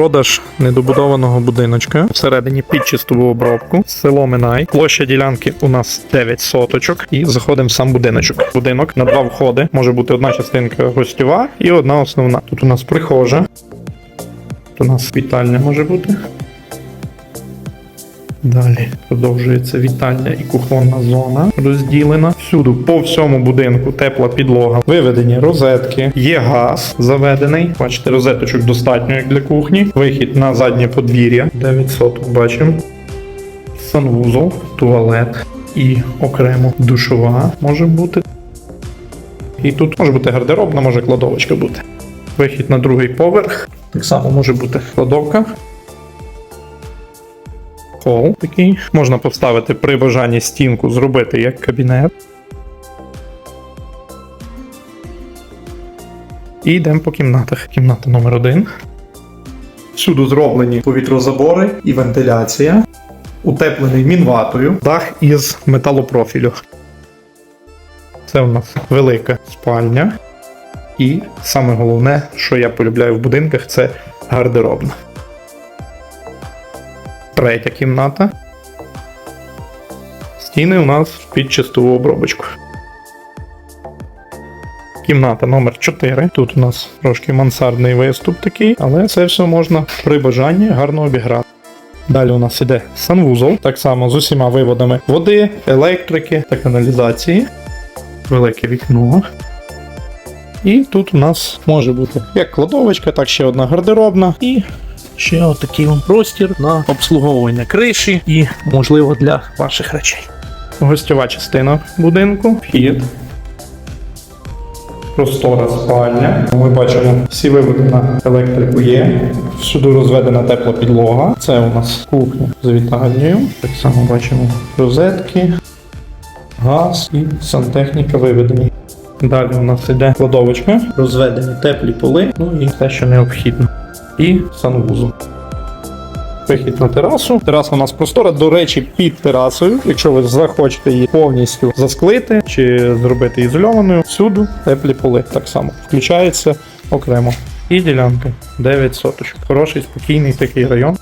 Продаж недобудованого будиночка всередині під чистову обробку. Село Минай. Площа ділянки у нас 9 соточок. І заходимо в сам будиночок. Будинок на два входи. Може бути одна частинка гостьова і одна основна. Тут у нас прихожа. Тут у нас вітальня може бути. Далі продовжується вітальня і кухонна зона розділена. Всюди по всьому будинку тепла підлога. Виведені розетки, є газ заведений. Бачите, розеточок достатньо як для кухні. Вихід на заднє подвір'я. 900 бачимо. Санвузол, туалет і окремо душова може бути. І тут може бути гардеробна, може кладовочка бути. Вихід на другий поверх. Так само може бути кладовка. Хол такий. Можна поставити при бажанні стінку, зробити як кабінет. І йдемо по кімнатах. Кімната номер один. Всюди зроблені повітрозабори і вентиляція. Утеплений мінватою. Дах із металопрофілю. Це у нас велика спальня. І саме головне, що я полюбляю в будинках, це гардеробна. Третя кімната. Стіни у нас під чистову обробочку. Кімната номер 4. Тут у нас трошки мансардний виступ такий, але це все можна при бажанні гарно обіграти. Далі у нас іде санвузол, так само з усіма виводами води, електрики та каналізації. Велике вікно. І тут у нас може бути як кладовочка, так ще одна гардеробна і ще отакий вам простір на обслуговування криші і, можливо, для ваших речей. Гостьова частина будинку, вхід. Простора спальня. Ми бачимо, всі виводи на електрику є. Всюди розведена тепла підлога. Це у нас кухня з вітальнею. Так само бачимо розетки, газ і сантехніка виведені. Далі у нас іде кладовочка, розведені теплі поли, ну і все, що необхідно. І санвузол. Вихід на терасу. Тераса у нас простора. До речі, під терасою. Якщо ви захочете її повністю засклити чи зробити ізольованою, всюди теплі поли так само включається окремо. І ділянка 9 соточок. Хороший, спокійний такий район.